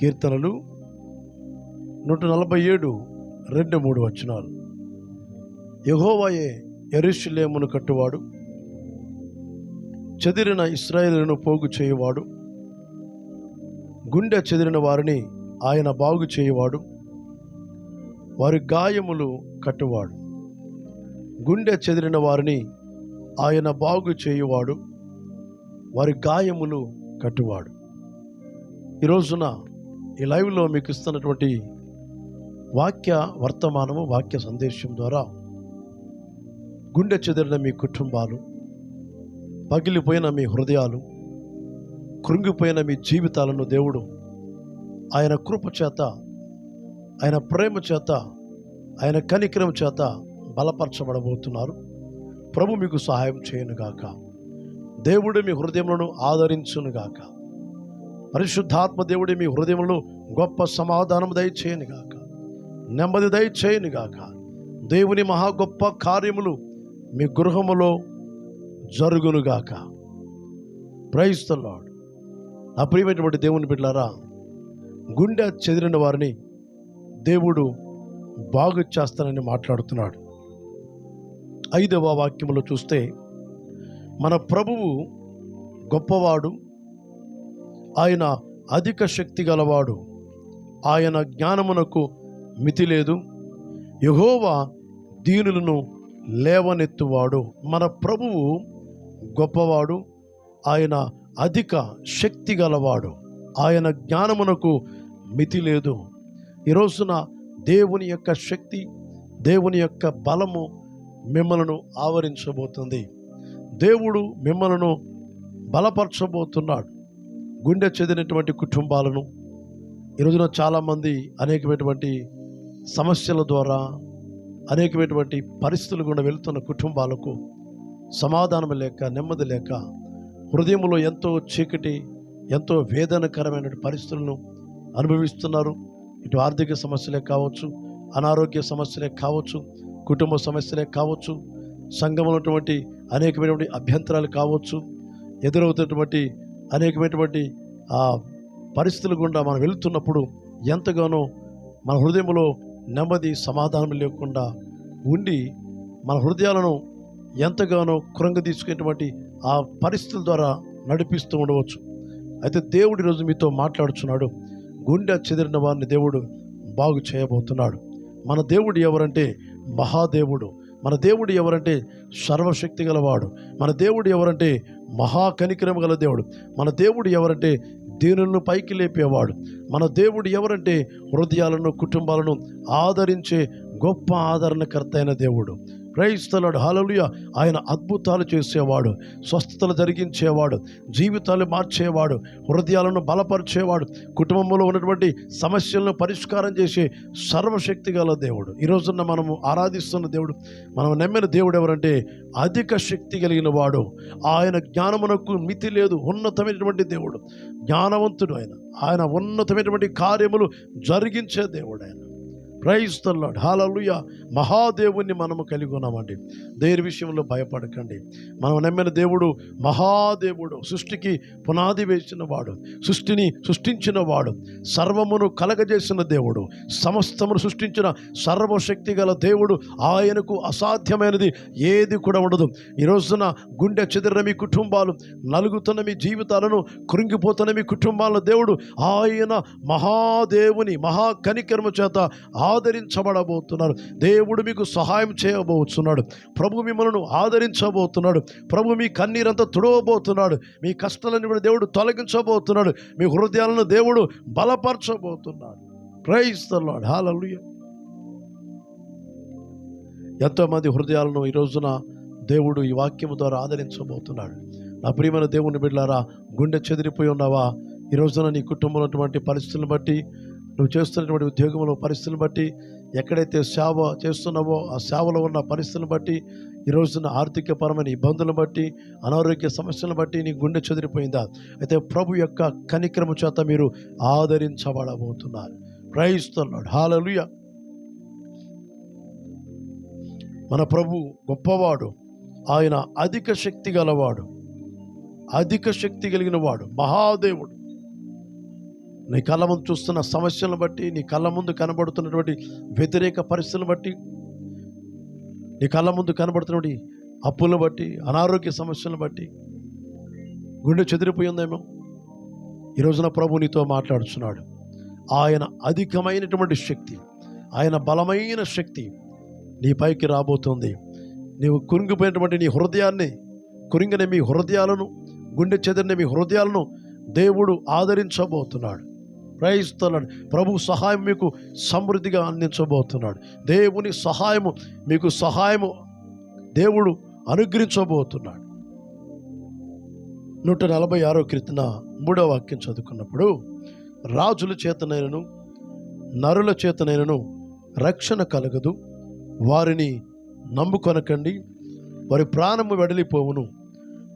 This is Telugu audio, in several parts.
కీర్తనలు నూట నలభై ఏడు రెండు మూడు వచనాలు. యహోవాయే ఎరుషులేమును కట్టువాడు చెదిరిన ఇస్రాయేలును పోగు చేయువాడు గుండె చెదిరిన వారిని ఆయన బాగు చేయువాడు వారి గాయములు కట్టువాడు. గుండె చెదిరిన వారిని ఆయన బాగు చేయువాడు వారి గాయములు కట్టువాడు. ఈరోజున ఈ లైవ్లో మీకు ఇస్తున్నటువంటి వాక్య వర్తమానము వాక్య సందేశం ద్వారా గుండె చెదిరిన మీ కుటుంబాలు పగిలిపోయిన మీ హృదయాలు కృంగిపోయిన మీ జీవితాలను దేవుడు ఆయన కృప చేత ఆయన ప్రేమ చేత ఆయన కనికరం చేత బలపరచబడబోతున్నారు. ప్రభు మీకు సహాయం చేయనుగాక దేవుడు మీ హృదయములను ఆదరించునుగాక పరిశుద్ధాత్మ దేవుడి మీ హృదయంలో గొప్ప సమాధానం దయచేయనుగాక నెమ్మది దయచేయనుగాక దేవుని మహా గొప్ప కార్యములు మీ గృహములో జరుగునుగాక ప్రయిస్తున్నాడు అప్రియమైనటువంటి దేవుని బిడ్డలారా గుండె చెదిరిన వారిని దేవుడు బాగు చేస్తానని మాట్లాడుతున్నాడు. ఐదవ వాక్యంలో చూస్తే మన ప్రభువు గొప్పవాడు ఆయన అధిక శక్తి గలవాడు ఆయన జ్ఞానమునకు మితి లేదు. యహోవా దీనులను లేవనెత్తువాడు. మన ప్రభువు గొప్పవాడు. ఆయన అధిక శక్తి గలవాడు. ఆయన జ్ఞానమునకు మితి లేదు. ఈ రోజున దేవుని యొక్క శక్తి దేవుని యొక్క బలము మిమ్మలను ఆవరించబోతుంది. దేవుడు మిమ్మలను బలపరచబోతున్నాడు. గుండె చెదినటువంటి కుటుంబాలను ఈ రోజున చాలామంది అనేకమైనటువంటి సమస్యల ద్వారా అనేకమైనటువంటి పరిస్థితులు గుండా వెళుతున్న కుటుంబాలకు సమాధానం లేక నెమ్మది లేక హృదయంలో ఎంతో చీకటి ఎంతో వేదనకరమైన పరిస్థితులను అనుభవిస్తున్నారు. ఇటు ఆర్థిక సమస్యలే కావచ్చు అనారోగ్య సమస్యలే కావచ్చు కుటుంబ సమస్యలే కావచ్చు సంఘంలో ఉన్నటువంటి అనేకమైనటువంటి అభ్యంతరాలు కావచ్చు ఎదురవుతున్నటువంటి అనేకమైనటువంటి పరిస్థితుల గుండా మనం వెళుతున్నప్పుడు ఎంతగానో మన హృదయంలో నెమ్మది సమాధానం లేకుండా ఉండి మన హృదయాలను ఎంతగానో కురంగ తీసుకునేటువంటి ఆ పరిస్థితుల ద్వారా నడిపిస్తూ ఉండవచ్చు. అయితే దేవుడు ఈరోజు మీతో మాట్లాడుచున్నాడు. గుండె చెదిరిన వారిని దేవుడు బాగు చేయబోతున్నాడు. మన దేవుడు ఎవరంటే మహాదేవుడు. మన దేవుడు ఎవరంటే సర్వశక్తి గలవాడు. మన దేవుడు ఎవరంటే మహాకనికరం గల దేవుడు. మన దేవుడు ఎవరంటే దీనులను పైకి లేపేవాడు. మన దేవుడు ఎవరంటే హృదయాలను కుటుంబాలను ఆదరించే గొప్ప ఆదరణకర్త అయిన దేవుడు. క్రైస్తలాడు హాలలుయ ఆయన అద్భుతాలు చేసేవాడు స్వస్థతలు జరిగించేవాడు జీవితాలు మార్చేవాడు హృదయాలను బలపరిచేవాడు కుటుంబంలో ఉన్నటువంటి సమస్యలను పరిష్కారం చేసే సర్వశక్తి గల దేవుడు. ఈరోజున మనము ఆరాధిస్తున్న దేవుడు మనం నమ్మిన దేవుడు ఎవరంటే అధిక శక్తి కలిగిన వాడు. ఆయన జ్ఞానమునకు మితి లేదు ఉన్నతమైనటువంటి దేవుడు జ్ఞానవంతుడు ఆయన. ఆయన ఉన్నతమైనటువంటి కార్యములు జరిగించే దేవుడు ఆయన. ప్రైజ్ హాలలుయ మహాదేవుణ్ణి మనము కలిగి ఉన్నామండి. దేని విషయంలో భయపడకండి. మనం నమ్మిన దేవుడు మహాదేవుడు సృష్టికి పునాది వేసిన వాడు సృష్టిని సృష్టించిన వాడు సర్వమును కలగజేసిన దేవుడు సమస్తమును సృష్టించిన సర్వశక్తి గల దేవుడు ఆయనకు అసాధ్యమైనది ఏది కూడా ఉండదు. ఈ రోజున గుండె చెదిరిన మీ కుటుంబాలు నలుగుతున్న మీ జీవితాలను కృంగిపోతున్న మీ కుటుంబాల దేవుడు ఆయన మహాదేవుని మహా చేత చేత ఆదరించబడబోతున్నారు దేవుడు మీకు సహాయం చేయబోతున్నాడు. ప్రభు మిమ్మల్ని ఆదరించబోతున్నాడు. ప్రభు మీ కన్నీరంతా తుడవబోతున్నాడు. మీ కష్టాలను కూడా దేవుడు తొలగించబోతున్నాడు. మీ హృదయాలను దేవుడు బలపరచబోతున్నాడు. ప్రైజ్ తల్లాడు హాలలుయ ఎంతోమంది హృదయాలను ఈ రోజున దేవుడు ఈ వాక్యము ద్వారా ఆదరించబోతున్నాడు. నా ప్రియమైన దేవుని బిడ్డారా గుండె చెదిరిపోయి ఉన్నావా? ఈ రోజున నీ కుటుంబంలో ఉన్నటువంటి పరిస్థితులను బట్టి నువ్వు చేస్తున్నటువంటి ఉద్యోగంలో పరిస్థితులను బట్టి ఎక్కడైతే సేవ చేస్తున్నావో ఆ సేవలో ఉన్న పరిస్థితులను బట్టి ఈ రోజున ఆర్థికపరమైన ఇబ్బందులను బట్టి అనారోగ్య సమస్యలను బట్టి నీ గుండె చెదిరిపోయిందా? అయితే ప్రభు యొక్క కనిక్రమ చేత మీరు ఆదరించబడబోతున్నారు. ప్రయిస్తున్నాడు హాలలుయ మన ప్రభు గొప్పవాడు. ఆయన అధిక శక్తి గలవాడు. అధిక శక్తి కలిగిన వాడు మహాదేవుడు. నీ కళ్ళ ముందు చూస్తున్న సమస్యలను బట్టి నీ కళ్ళ ముందు కనబడుతున్నటువంటి వ్యతిరేక పరిస్థితులను బట్టి నీ కళ్ళ ముందు కనబడుతున్నటువంటి అప్పులను బట్టి అనారోగ్య సమస్యలను బట్టి గుండె చెదిరిపోయిందేమో ఈ రోజున ప్రభు నీతో మాట్లాడుతున్నాడు ఆయన అధికమైనటువంటి శక్తి ఆయన బలమైన శక్తి నీ పైకి రాబోతుంది. నీవు కురింగిపోయినటువంటి నీ హృదయాన్ని కురింగిన మీ హృదయాలను గుండె చెదిరిన మీ హృదయాలను దేవుడు ఆదరించబోతున్నాడు. ప్రయత్నిస్తున్నాడు ప్రభు సహాయం మీకు సమృద్ధిగా అందించబోతున్నాడు. దేవుని సహాయము మీకు సహాయము దేవుడు అనుగ్రహించబోతున్నాడు. నూట నలభై ఆరో కీర్తన మూడో వాక్యం చదువుకున్నప్పుడు రాజుల చేతనైనను నరుల చేతనైనను రక్షణ కలగదు. వారిని నమ్ముకొనకండి. వారి ప్రాణము వెడలిపోవును.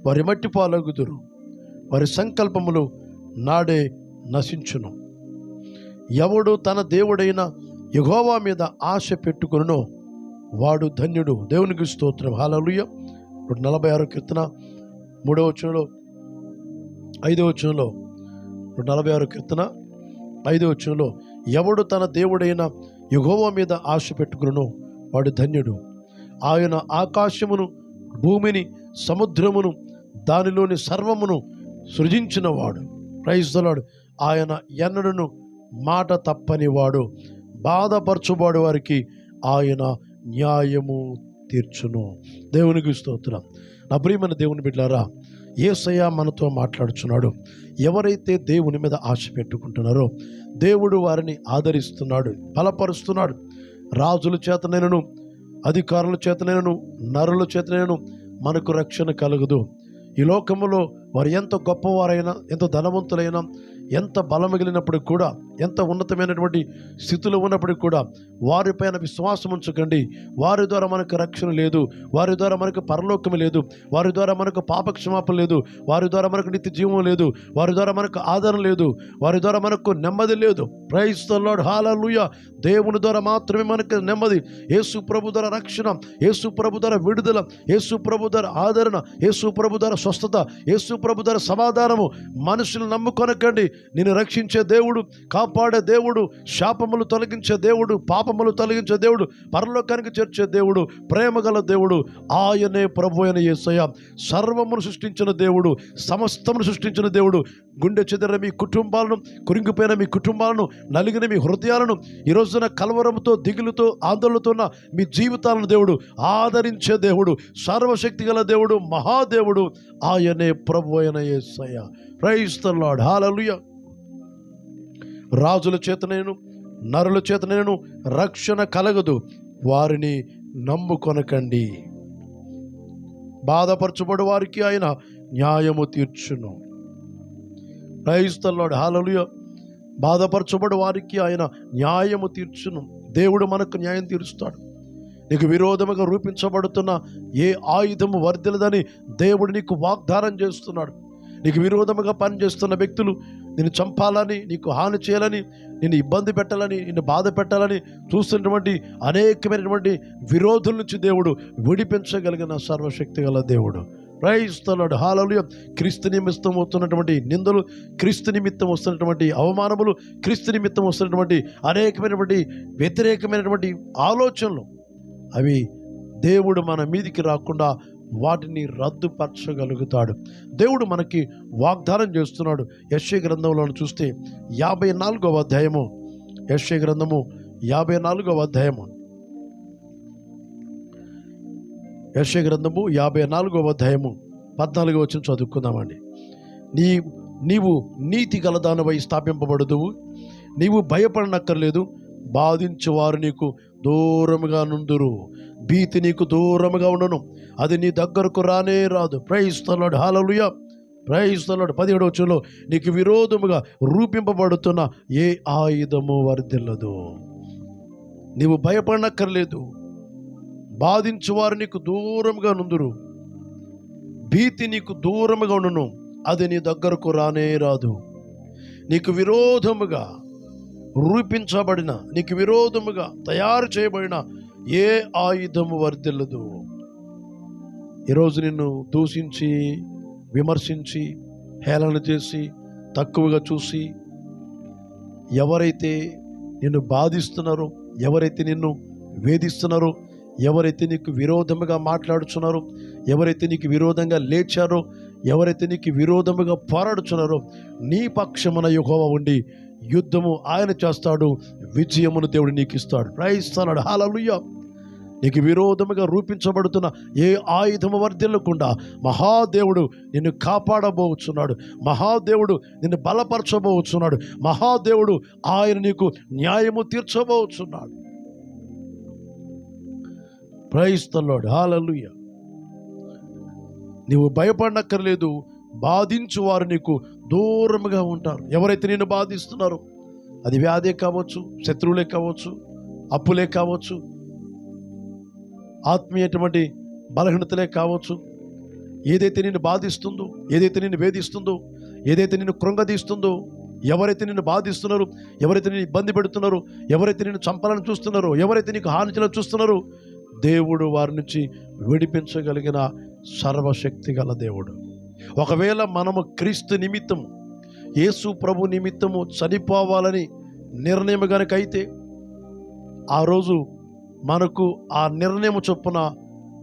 వారి మట్టి పాలగుదురు. వారి సంకల్పములు నాడే నశించును. ఎవడు తన దేవుడైన యహోవా మీద ఆశ పెట్టుకునో వాడు ధన్యుడు. దేవునికి స్తోత్రం. హాలలుయ ఇప్పుడు నలభై ఆరో కీర్తన మూడవ వచనంలో ఐదవ వచనంలో ఇప్పుడు నలభై ఆరో కీర్తన ఐదవ వచనంలో ఎవడు తన దేవుడైన యెహోవా మీద ఆశ పెట్టుకునో వాడు ధన్యుడు. ఆయన ఆకాశమును భూమిని సముద్రమును దానిలోని సర్వమును సృజించినవాడు. ప్రైజ్దలాడు ఆయన ఎన్నడను మాట తప్పనివాడు బాధపరచువాడు వారికి ఆయన న్యాయము తీర్చును. దేవునికి స్తోత్రం. నా ప్రియమైన దేవుని బిడ్డారా ఏసయ్య మనతో మాట్లాడుచున్నాడు. ఎవరైతే దేవుని మీద ఆశ పెట్టుకుంటున్నారో దేవుడు వారిని ఆదరిస్తున్నాడు బలపరుస్తున్నాడు. రాజుల చేతనైనను అధికారుల చేతనైనను నరుల చేతనైనను మనకు రక్షణ కలగదు. ఈ లోకములో వారు ఎంత గొప్పవారైనా ఎంత ధనవంతులైనా ఎంత బలమిగిలినప్పటికి కూడా ఎంత ఉన్నతమైనటువంటి స్థితిలో ఉన్నప్పటికీ కూడా వారిపైన విశ్వాసం ఉంచకండి. వారి ద్వారా మనకు రక్షణ లేదు. వారి ద్వారా మనకు పరలోకం లేదు. వారి ద్వారా మనకు పాపక్షమాపణ లేదు. వారి ద్వారా మనకు నిత్య జీవం లేదు. వారి ద్వారా మనకు ఆదరణ లేదు. వారి ద్వారా మనకు నెమ్మది లేదు. ప్రైస్ హాలూయ దేవుని ద్వారా మాత్రమే మనకు నెమ్మది. యేసు ప్రభు ద్వారా రక్షణ. యేసు ప్రభు ద్వారా విడుదల. యేసు ప్రభు ద్వారా ఆదరణ. యేసు ప్రభు ద్వారా స్వస్థత. యేసు ప్రభు ద్వారా సమాధానము. మనుషులు నమ్ముకొనకండి. నేను రక్షించే దేవుడు. కాపాడే దేవుడు శాపములు తొలగించే దేవుడు పాపములు తొలగించే దేవుడు పరలోకానికి చేర్చే దేవుడు ప్రేమ గల దేవుడు ఆయనే ప్రభు అయిన ఏసయ సర్వమును సృష్టించిన దేవుడు సమస్తమును సృష్టించిన దేవుడు గుండె చెదిరిన మీ కుటుంబాలను కురింగిపోయిన మీ కుటుంబాలను నలిగిన మీ హృదయాలను ఈ రోజున కలవరంతో దిగులుతో ఆందోళనతో ఉన్న మీ జీవితాలను దేవుడు ఆదరించే దేవుడు సర్వశక్తి గల దేవుడు మహాదేవుడు ఆయనే ప్రభు అయిన ఏసయ ప్రైస్తలాడు హాలలుయా రాజుల చేతనేను నరుల చేతనేను రక్షణ కలగదు. వారిని నమ్ముకొనకండి. బాధపరచబడు వారికి ఆయన న్యాయము తీర్చును. క్రైస్తల్లోడు హాలలుయ బాధపరచబడు వారికి ఆయన న్యాయము తీర్చును. దేవుడు మనకు న్యాయం తీరుస్తాడు. నీకు విరోధముగా రూపించబడుతున్న ఏ ఆయుధము వర్ధిలదని దేవుడు నీకు వాగ్దానం చేస్తున్నాడు. నీకు విరోధముగా పనిచేస్తున్న వ్యక్తులు నిన్ను చంపాలని నీకు హాని చేయాలని నిన్ను ఇబ్బంది పెట్టాలని నిన్ను బాధ పెట్టాలని చూస్తున్నటువంటి అనేకమైనటువంటి విరోధుల నుంచి దేవుడు విడిపించగలిగిన సర్వశక్తి గల దేవుడు క్రైస్తలాడు హాలలు క్రీస్తు నిమిత్తం వస్తున్నటువంటి నిందలు క్రీస్తు నిమిత్తం వస్తున్నటువంటి అవమానములు క్రీస్తు నిమిత్తం వస్తున్నటువంటి అనేకమైనటువంటి వ్యతిరేకమైనటువంటి ఆలోచనలు అవి దేవుడు మన మీదికి రాకుండా వాటిని రద్దుపరచగలుగుతాడు. దేవుడు మనకి వాగ్దానం చేస్తున్నాడు. యశ్వ గ్రంథంలో చూస్తే యాభై నాలుగవ అధ్యాయము. యశ్వ గ్రంథము యాభై నాలుగవ అధ్యాయము. యశ్వ గ్రంథము యాభై నాలుగవ అధ్యాయము. పద్నాలుగవ వచ్చిన చదువుకుందామండి. నీ నీవు నీతి గలదానవై స్థాపింపబడదువు. నీవు భయపడనక్కర్లేదు. బాధించేవారు నీకు దూరముగా నుందురు. భీతి నీకు దూరముగా ఉండను. అది నీ దగ్గరకు రానే రాదు. ప్రైస్తలాడు హాలలుయ ప్రైస్తలాడు పదిహేడు వచ్చంలో నీకు విరోధముగా రూపింపబడుతున్న ఏ ఆయుధము వర్ధిల్లదు నీవు భయపడనక్కర్లేదు. బాధించువారు నీకు దూరంగా నుందురు. భీతి నీకు దూరముగా ఉండను. అది నీ దగ్గరకు రానే రాదు. నీకు విరోధముగా రూపించబడిన నీకు విరోధముగా తయారు చేయబడిన ఏ ఆయుధము వర్ధిల్లదు? ఈరోజు నిన్ను దూషించి విమర్శించి హేళన చేసి తక్కువగా చూసి ఎవరైతే నిన్ను బాధిస్తున్నారో ఎవరైతే నిన్ను వేధిస్తున్నారో ఎవరైతే నీకు విరోధముగా మాట్లాడుచున్నారో ఎవరైతే నీకు విరోధంగా లేచారో ఎవరైతే నీకు విరోధముగా పోరాడుచున్నారో నీ పక్షమున యెహోవా ఉండి యుద్ధము ఆయన చేస్తాడు విజయమును దేవుడు నీకు ఇస్తాడు ప్రయిస్తున్నాడు హాలలుయ్య నీకు విరోధముగా రూపించబడుతున్న ఏ ఆయుధము వర్ధిల్లకుండా మహాదేవుడు నిన్ను కాపాడబోచున్నాడు. మహాదేవుడు నిన్ను బలపరచబోచున్నాడు. మహాదేవుడు ఆయన నీకు న్యాయము తీర్చబోచున్నాడు. ప్రయిస్తున్నాడు హాలలుయ్య నీవు భయపడనక్కర్లేదు. బాధించు వారు నీకు దూరముగా ఉంటారు. ఎవరైతే నేను బాధిస్తున్నారో అది వ్యాధే కావచ్చు శత్రువులే కావచ్చు అప్పులే కావచ్చు ఆత్మీయటువంటి బలహీనతలే కావచ్చు ఏదైతే నిన్ను బాధిస్తుందో ఏదైతే నిన్ను వేధిస్తుందో ఏదైతే నిన్ను కృంగదీస్తుందో ఎవరైతే నిన్ను బాధిస్తున్నారో ఎవరైతే నిన్ను ఇబ్బంది పెడుతున్నారో ఎవరైతే నిన్ను చంపాలని చూస్తున్నారో ఎవరైతే నీకు హాని చేయాలని చూస్తున్నారో దేవుడు వారి నుంచి విడిపించగలిగిన సర్వశక్తి గల దేవుడు. ఒకవేళ మనము క్రీస్తు నిమిత్తం యేసు ప్రభు నిమిత్తము చనిపోవాలని నిర్ణయం కనుక అయితే ఆ రోజు మనకు ఆ నిర్ణయం చొప్పున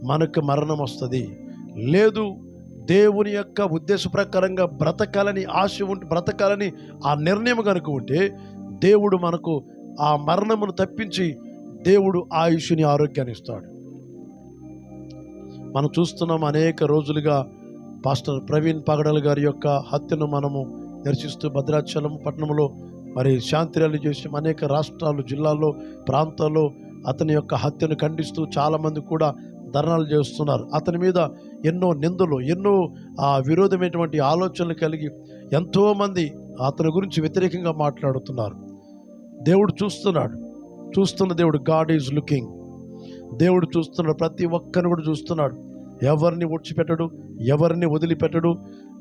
మనకు మరణం వస్తుంది. లేదు దేవుని యొక్క ఉద్దేశ ప్రకారంగా బ్రతకాలని ఆశ ఉంటే బ్రతకాలని ఆ నిర్ణయం కనుక ఉంటే దేవుడు మనకు ఆ మరణమును తప్పించి దేవుడు ఆయుష్ని ఆరోగ్యాన్ని ఇస్తాడు. మనం చూస్తున్నాం అనేక రోజులుగా పాస్టర్ ప్రవీణ్ పగడల్ గారి యొక్క హత్యను మనము దర్శిస్తూ భద్రాచలం పట్టణంలో మరి శాంతి ర్యాలీ చేసి అనేక రాష్ట్రాలు జిల్లాల్లో ప్రాంతాల్లో అతని యొక్క హత్యను ఖండిస్తూ చాలామంది కూడా ధర్నాలు చేస్తున్నారు. అతని మీద ఎన్నో నిందలు ఎన్నో ఆ విరోధమైనటువంటి ఆలోచనలు కలిగి ఎంతోమంది అతని గురించి వ్యతిరేకంగా మాట్లాడుతున్నారు. దేవుడు చూస్తున్నాడు. చూస్తున్న దేవుడు గాడ్ ఈజ్ లుకింగ్ దేవుడు చూస్తున్నాడు ప్రతి ఒక్కరిని కూడా చూస్తున్నాడు. ఎవరిని విడిచిపెట్టడు ఎవరిని వదిలిపెట్టడు.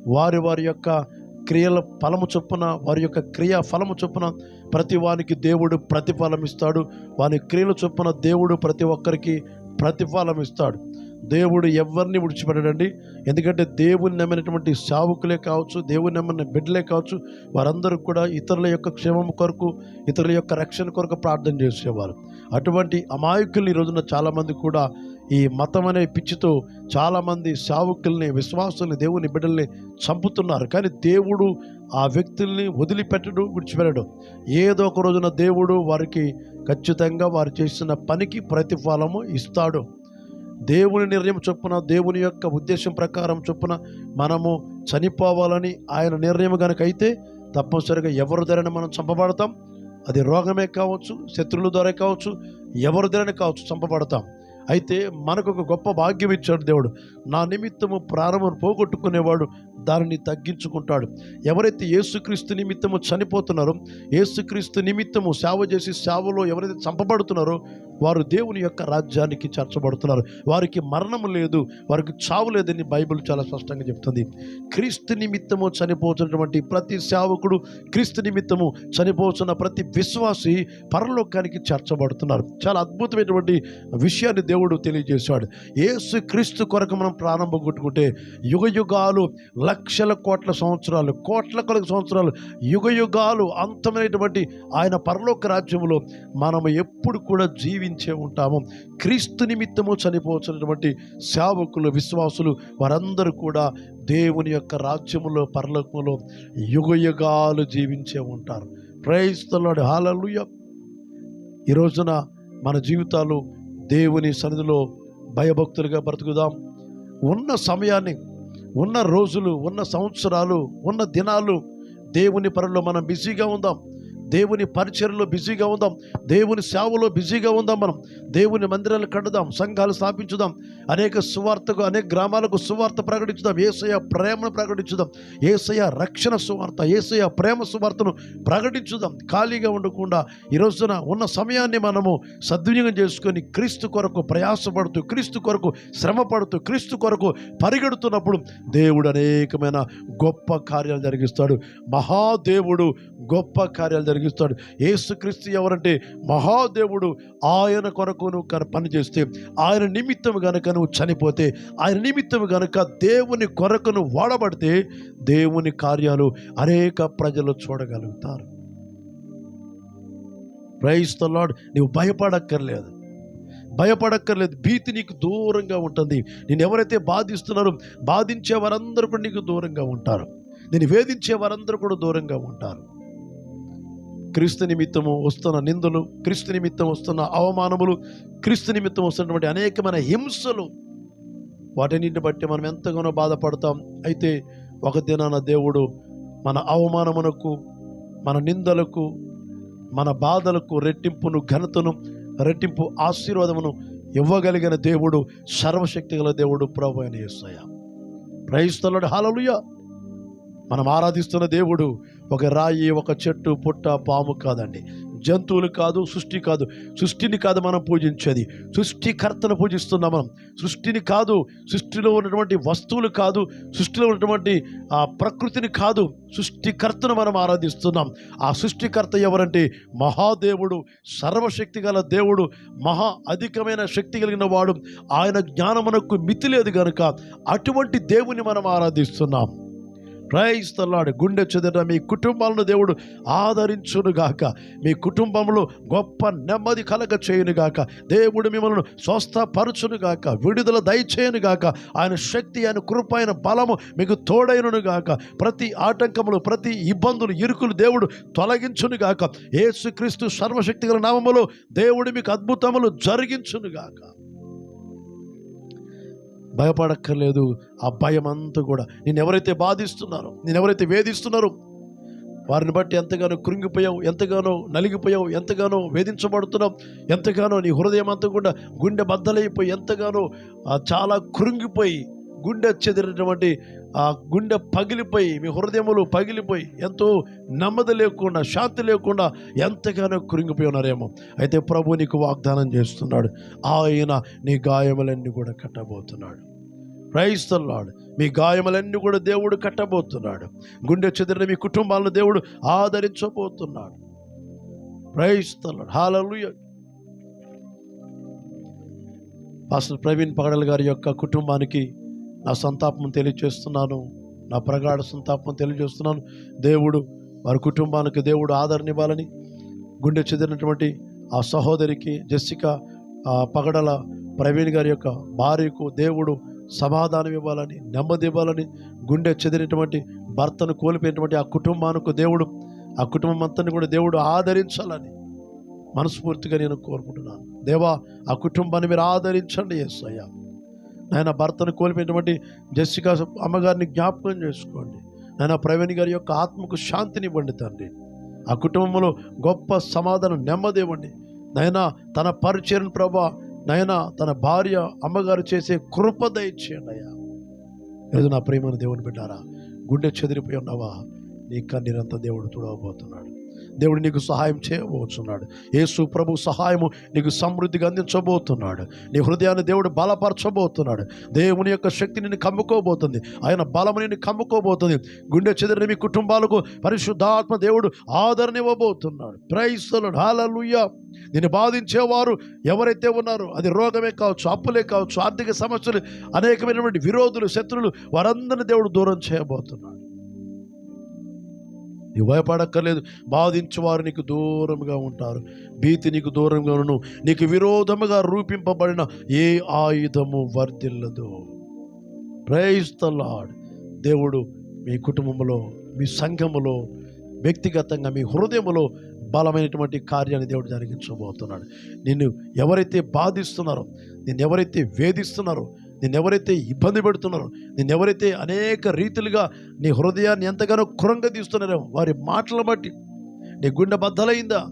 వారి వారి యొక్క క్రియల ఫలము చొప్పున వారి యొక్క క్రియా ఫలము చొప్పున ప్రతి వానికి దేవుడు ప్రతిఫలం ఇస్తాడు. వాని క్రియల చొప్పున దేవుడు ప్రతి ఒక్కరికి ప్రతిఫలం ఇస్తాడు. దేవుడు ఎవరిని విడిచిపెట్టడండి ఎందుకంటే దేవుని నమ్మినటువంటి సావుకులే కావచ్చు దేవుని నమ్మిన బిడ్డలే కావచ్చు వారందరూ కూడా ఇతరుల యొక్క క్షేమం కొరకు ఇతరుల యొక్క రక్షణ కొరకు ప్రార్థన చేసేవారు. అటువంటి అమాయకులు ఈ రోజున చాలామంది కూడా ఈ మతం అనే పిచ్చితో చాలామంది సావుకుల్ని విశ్వాసుల్ని దేవుని బిడ్డల్ని చంపుతున్నారు. కానీ దేవుడు ఆ వ్యక్తుల్ని వదిలిపెట్టడు విడిచిపెట్టడు. ఏదో ఒక రోజున దేవుడు వారికి ఖచ్చితంగా వారు చేసిన పనికి ప్రతిఫలము ఇస్తాడు. దేవుని నిర్ణయం చొప్పున దేవుని యొక్క ఉద్దేశం ప్రకారం చొప్పున మనము చనిపోవాలని ఆయన నిర్ణయం కనుక అయితే తప్పనిసరిగా ఎవరి ధరని మనం చంపబడతాం? అది రోగమే కావచ్చు శత్రువుల ద్వారా కావచ్చు ఎవరి ధరని కావచ్చు చంపబడతాం. అయితే మనకు ఒక గొప్ప భాగ్యం ఇచ్చాడు దేవుడు. నా నిమిత్తము ప్రారంభం పోగొట్టుకునేవాడు దానిని తగ్గించుకుంటాడు. ఎవరైతే యేసుక్రీస్తు నిమిత్తము చనిపోతున్నారో యేసుక్రీస్తు నిమిత్తము సేవ చేసి సేవలో ఎవరైతే చంపబడుతున్నారో వారు దేవుని యొక్క రాజ్యానికి చేర్చబడుతున్నారు. వారికి మరణం లేదు వారికి చావు లేదని బైబిల్ చాలా స్పష్టంగా చెప్తుంది. క్రీస్తు నిమిత్తము చనిపోతున్నటువంటి ప్రతి సేవకుడు క్రీస్తు నిమిత్తము చనిపోతున్న ప్రతి విశ్వాసి పరలోకానికి చేర్చబడుతున్నారు. చాలా అద్భుతమైనటువంటి విషయాన్ని దేవుడు తెలియజేశాడు. ఏసు క్రీస్తు కొరకు మనం ప్రారంభం కొట్టుకుంటే యుగ యుగాలు లక్షల కోట్ల సంవత్సరాలు కోట్ల కొలక సంవత్సరాలు యుగ యుగాలు అంతమైనటువంటి ఆయన పరలోక రాజ్యంలో మనము ఎప్పుడు కూడా జీవి జీవించే ఉంటాము. క్రీస్తు నిమిత్తము చనిపోతున్నటువంటి సేవకులు విశ్వాసులు వారందరూ కూడా దేవుని యొక్క రాజ్యములో పరలోకములో యుగయుగాలు జీవించే ఉంటారు. ప్రైస్తలాడు హాలలుయ ఈ రోజున మన జీవితాలు దేవుని సన్నిధిలో భయభక్తులుగా బ్రతుకుదాం. ఉన్న సమయాన్ని ఉన్న రోజులు ఉన్న సంవత్సరాలు ఉన్న దినాలు దేవుని పనుల్లో మనం బిజీగా ఉందాం. దేవుని పరిచయలో బిజీగా ఉందాం. దేవుని సేవలో బిజీగా ఉందాం మనం. దేవుని మందిరాలు కడదాం. సంఘాలు స్థాపించుదాం. అనేక సువార్తకు అనేక గ్రామాలకు సువార్త ప్రకటించుదాం. ఏసయ ప్రేమను ప్రకటించుదాం. ఏసయ రక్షణ సువార్త ఏసయ ప్రేమ సువార్తను ప్రకటించుదాం. ఖాళీగా ఉండకుండా ఈ రోజున ఉన్న సమయాన్ని మనము సద్వినియోగం చేసుకొని క్రీస్తు కొరకు ప్రయాసపడుతూ క్రీస్తు కొరకు శ్రమ పడుతూ క్రీస్తు కొరకు పరిగెడుతున్నప్పుడు దేవుడు అనేకమైన గొప్ప కార్యాలు జరిగిస్తాడు. మహాదేవుడు గొప్ప కార్యాలు జరిగి కలిగిస్తాడు. ఏసుక్రీస్తు ఎవరంటే మహాదేవుడు. ఆయన కొరకు నువ్వు కన పని చేస్తే ఆయన నిమిత్తం గనక నువ్వు చనిపోతే ఆయన నిమిత్తం గనక దేవుని కొరకు నువ్వు వాడబడితే దేవుని కార్యాలు అనేక ప్రజలు చూడగలుగుతారు. ప్రైస్తలాడు నువ్వు భయపడక్కర్లేదు. భయపడక్కర్లేదు. భీతి నీకు దూరంగా ఉంటుంది. నేను ఎవరైతే బాధిస్తున్నారో బాధించే వారందరూ కూడా నీకు దూరంగా ఉంటారు. నేను వేధించే వారందరూ కూడా దూరంగా ఉంటారు. క్రీస్తు నిమిత్తము వస్తున్న నిందలు క్రీస్తు నిమిత్తం వస్తున్న అవమానములు క్రీస్తు నిమిత్తం వస్తున్నటువంటి అనేకమైన హింసలు వాటిని బట్టి మనం ఎంతగానో బాధపడతాం. అయితే ఒక దినాన దేవుడు మన అవమానమునకు మన నిందలకు మన బాధలకు రెట్టింపును ఘనతను రెట్టింపు ఆశీర్వాదమును ఇవ్వగలిగిన దేవుడు సర్వశక్తి గల దేవుడు ప్రభు అని యేసయ్య. ప్రయిస్తున్నాడు హాలలుయ మనం ఆరాధిస్తున్న దేవుడు ఒక రాయి ఒక చెట్టు పుట్ట పాము కాదండి. జంతువులు కాదు సృష్టి కాదు. సృష్టిని కాదు మనం పూజించేది. సృష్టికర్తను పూజిస్తున్నాం మనం. సృష్టిని కాదు సృష్టిలో ఉన్నటువంటి వస్తువులు కాదు సృష్టిలో ఉన్నటువంటి ఆ ప్రకృతిని కాదు సృష్టికర్తను మనం ఆరాధిస్తున్నాం. ఆ సృష్టికర్త ఎవరంటే మహాదేవుడు సర్వశక్తి గల దేవుడు మహా అధికమైన శక్తి కలిగిన వాడు. ఆయన జ్ఞానమునకు మితి లేదు కనుక అటువంటి దేవుని మనం ఆరాధిస్తున్నాం. క్రైస్తలాడు గుండె చెదట మీ కుటుంబాలను దేవుడు ఆదరించునుగాక మీ కుటుంబంలో గొప్ప నెమ్మది కలగ చేయునుగాక దేవుడు మిమ్మల్ని స్వస్థపరచునుగాక విడుదల దయచేయునుగాక ఆయన శక్తి ఆయన కృప ఆయన బలము మీకు తోడైననుగాక ప్రతి ఆటంకములు ప్రతి ఇబ్బందులు ఇరుకులు దేవుడు తొలగించునుగాక ఏసుక్రీస్తు సర్వశక్తి గల నామములో దేవుడు మీకు అద్భుతములు జరిగించునుగాక భయపడక్కర్లేదు. ఆ భయం అంతా కూడా. నేను ఎవరైతే బాధిస్తున్నారో నేను ఎవరైతే వేధిస్తున్నారో వారిని బట్టి ఎంతగానో కృంగిపోయావు ఎంతగానో నలిగిపోయావు ఎంతగానో వేధించబడుతున్నావు ఎంతగానో నీ హృదయం అంతా కూడా గుండె బద్దలైపోయి ఎంతగానో చాలా కృంగిపోయి గుండె చెదిరినటువంటి ఆ గుండె పగిలిపోయి మీ హృదయములు పగిలిపోయి ఎంతో నెమ్మది లేకుండా శాంతి లేకుండా ఎంతగానో కృంగిపోయి ఉన్నారేమో. అయితే ప్రభు నీకు వాగ్దానం చేస్తున్నాడు. ఆయన నీ గాయములన్నీ కూడా కట్టబోతున్నాడు. క్రైస్తలాడు మీ గాయములన్నీ కూడా దేవుడు కట్టబోతున్నాడు. గుండె చెదిరిన మీ కుటుంబాలను దేవుడు ఆదరించబోతున్నాడు. క్రైస్తలాడు హాలలుయ పాస్టర్ ప్రవీణ్ పగడల్ గారి యొక్క కుటుంబానికి నా సంతాపం తెలియజేస్తున్నాను. నా ప్రగాఢ సంతాపం తెలియజేస్తున్నాను. దేవుడు వారి కుటుంబానికి దేవుడు ఆదరణ ఇవ్వాలని గుండె చెదిరినటువంటి ఆ సహోదరికి జెస్సిక ఆ పగడల ప్రవీణ్ గారి యొక్క భార్యకు దేవుడు సమాధానం ఇవ్వాలని నెమ్మది ఇవ్వాలని గుండె చెదిరినటువంటి భర్తను కోల్పోయినటువంటి ఆ కుటుంబానికి దేవుడు ఆ కుటుంబం అంతని కూడా దేవుడు ఆదరించాలని మనస్ఫూర్తిగా నేను కోరుకుంటున్నాను. దేవా ఆ కుటుంబాన్ని మీరు ఆదరించండి ఎస్ఐయా నాయన భర్తను కోల్పోయినటువంటి జస్సికా అమ్మగారిని జ్ఞాపకం చేసుకోండి. నాయన ప్రవీణ్ గారి యొక్క ఆత్మకు శాంతిని ఇవ్వండి తండ్రి. ఆ కుటుంబంలో గొప్ప సమాధానం నెమ్మది ఇవ్వండి. నైనా తన పరిచయం ప్రభా నయన తన భార్య అమ్మగారు చేసే కృప దయచేయండి అయ్యా. ఈరోజు నా ప్రేమను దేవుని బిడ్డారా గుండె చెదిరిపోయి ఉన్నావా? నీ కన్నీరంతా దేవుడు చూడబోతున్నాడు దేవుడు నీకు సహాయం చేయబోతున్నాడు. యేసు ప్రభు సహాయము నీకు సమృద్ధిగా అందించబోతున్నాడు. నీ హృదయాన్ని దేవుడు బలపరచబోతున్నాడు. దేవుని యొక్క శక్తి నిన్ను కమ్ముకోబోతుంది. ఆయన బలము నిన్ను కమ్ముకోబోతుంది. గుండె చెదిరిన మీ కుటుంబాలకు పరిశుద్ధాత్మ దేవుడు ఆదరణ ఇవ్వబోతున్నాడు. ప్రైస్తలు హాలలుయ్య నిన్ను బాధించేవారు ఎవరైతే ఉన్నారో అది రోగమే కావచ్చు అప్పులే కావచ్చు ఆర్థిక సమస్యలు అనేకమైనటువంటి విరోధులు శత్రులు వారందరిని దేవుడు దూరం చేయబోతున్నాడు. నీవు భయపడక్కర్లేదు. బాధించేవారు నీకు దూరంగా ఉంటారు. భీతి నీకు దూరంగా నీకు విరోధముగా రూపింపబడిన ఏ ఆయుధము వర్ధిల్లదు. ప్రైజ్ ద దేవుడు మీ కుటుంబంలో మీ సంఘములో వ్యక్తిగతంగా మీ హృదయములో బలమైనటువంటి కార్యాన్ని దేవుడు జరిగించబోతున్నాడు. నిన్ను ఎవరైతే బాధిస్తున్నారో నిన్ను ఎవరైతే వేధిస్తున్నారో నిన్నెవరైతే ఇబ్బంది పెడుతున్నారో నిన్నెవరైతే అనేక రీతిలుగా నీ హృదయాన్ని ఎంతగానో కృంగదీస్తున్నారో వారి మాటలు బట్టి నీ గుండె బద్దలైందా?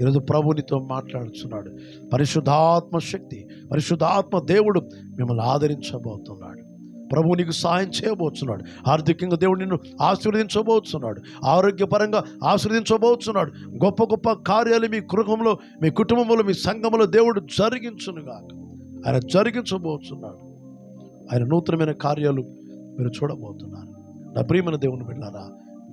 ఈరోజు ప్రభు నీతో మాట్లాడుతున్నాడు పరిశుద్ధాత్మ శక్తి పరిశుద్ధాత్మ దేవుడు మిమ్మల్ని ఆదరించబోతున్నాడు. ప్రభు నీకు సహాయం చేయబోతున్నాడు. ఆర్థికంగా దేవుడు నిన్ను ఆశీర్వదించబోతున్నాడు. ఆరోగ్యపరంగా ఆశీర్వదించబోతున్నాడు. గొప్ప గొప్ప కార్యాలు మీ గృహంలో మీ కుటుంబంలో మీ సంఘంలో దేవుడు జరిగించునుగాక. ఆయన జరిగించబోతున్నాడు. ఆయన నూతనమైన కార్యాలు మీరు చూడబోతున్నారు. నా ప్రియమైన దేవుని వెళ్ళారా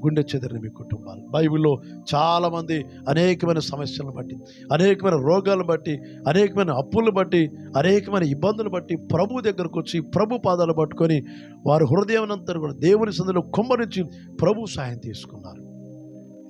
గుండె చెదిరిన మీ కుటుంబాలు. బైబిల్లో చాలామంది అనేకమైన సమస్యలను బట్టి అనేకమైన రోగాలను బట్టి అనేకమైన అప్పులను బట్టి అనేకమైన ఇబ్బందులు బట్టి ప్రభు దగ్గరకు వచ్చి ప్రభు పాదాలు పట్టుకొని వారు హృదయం కూడా దేవుని సందులో కుమ్మరించి ప్రభు సాయం తీసుకున్నారు.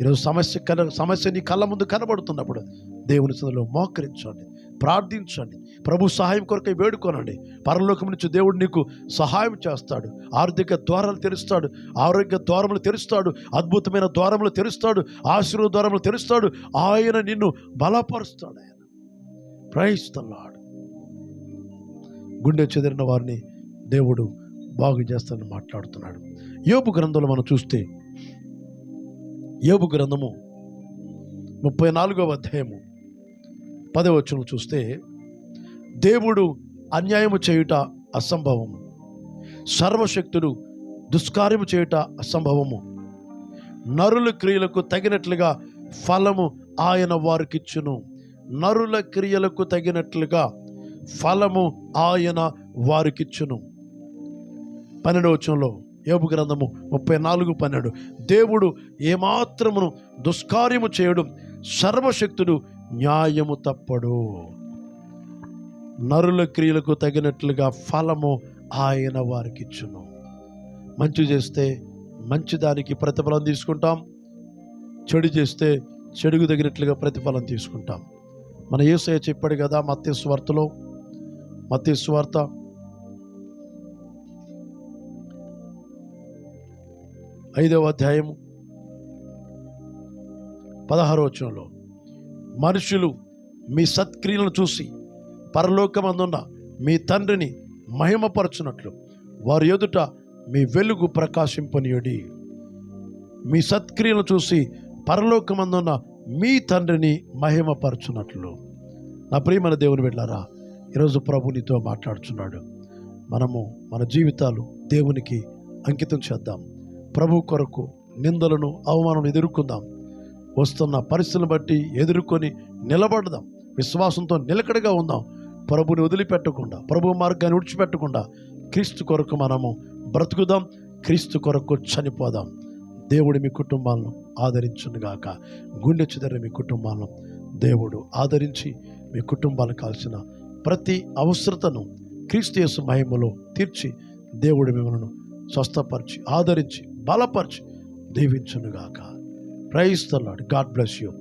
ఈరోజు సమస్య కల సమస్య నీ కళ్ళ ముందు కనబడుతున్నప్పుడు దేవుని సందులో మోకరించండి. ప్రార్థించండి. ప్రభు సహాయం కొరకై వేడుకోనండి. పరలోకం నుంచి దేవుడు నీకు సహాయం చేస్తాడు. ఆర్థిక ద్వారాలు తెరుస్తాడు. ఆరోగ్య ద్వారములు తెరుస్తాడు. అద్భుతమైన ద్వారములు తెరుస్తాడు. ఆశీర్వ ద్వారములు తెరుస్తాడు. ఆయన నిన్ను బలపరుస్తాడు ఆయన. ప్రయిస్తున్నాడు గుండె చెదిరిన వారిని దేవుడు బాగు చేస్తానని మాట్లాడుతున్నాడు. యోపు గ్రంథంలో మనం చూస్తే యోపు గ్రంథము ముప్పై నాలుగవ అధ్యాయము. పదవచనం చూస్తే దేవుడు అన్యాయము చేయుట అసంభవము. సర్వశక్తుడు దుష్కార్యము చేయుట అసంభవము. నరుల క్రియలకు తగినట్లుగా ఫలము ఆయన వారికిచ్చును. నరుల క్రియలకు తగినట్లుగా ఫలము ఆయన వారికిచ్చును. పన్నెండవచనంలో యోబు గ్రంథము ముప్పై నాలుగు పన్నెండు. దేవుడు ఏమాత్రమును దుష్కార్యము చేయడం సర్వశక్తుడు న్యాయము తప్పడు. నరుల క్రియలకు తగినట్లుగా ఫలము ఆయన వారికి ఇచ్చును మంచి చేస్తే మంచి దానికి ప్రతిఫలం తీసుకుంటాం. చెడు చేస్తే చెడుకు తగినట్లుగా ప్రతిఫలం తీసుకుంటాం. మన ఏసయ చెప్పాడు కదా మత్య స్వార్తలో ఐదవ అధ్యాయము పదహారో వచనంలో. మనుషులు మీ సత్క్రియలను చూసి పరలోకమందున్న మీ తండ్రిని మహిమపరచునట్లు వారి ఎదుట మీ వెలుగు ప్రకాశింపనీయుడి. మీ సత్క్రియలను చూసి పరలోకమందున్న మీ తండ్రిని మహిమపరచునట్లు. నా ప్రియమైన దేవుని వెళ్ళారా ఈరోజు ప్రభు నీతో మాట్లాడుచున్నాడు. మనము మన జీవితాలు దేవునికి అంకితం చేద్దాం. ప్రభు కొరకు నిందలను అవమానం ఎదుర్కొందాం. వస్తున్న పరిస్థితులను బట్టి ఎదుర్కొని నిలబడదాం. విశ్వాసంతో నిలకడగా ఉందాం. ప్రభుని వదిలిపెట్టకుండా ప్రభు మార్గాన్ని విడిచిపెట్టకుండా క్రీస్తు కొరకు మనము బ్రతుకుదాం. క్రీస్తు కొరకు చనిపోదాం. దేవుడు మీ కుటుంబాలను ఆదరించునుగాక. గుండె చెదర మీ కుటుంబాలను దేవుడు ఆదరించి మీ కుటుంబాలకు కాల్సిన ప్రతి అవసరతను క్రీస్తు మహిమలో తీర్చి దేవుడు మిమ్మల్ని స్వస్థపరిచి ఆదరించి బలపరిచి దీవించునుగాక. ప్రైస్తలాడు గాడ్ బ్లెస్ యూ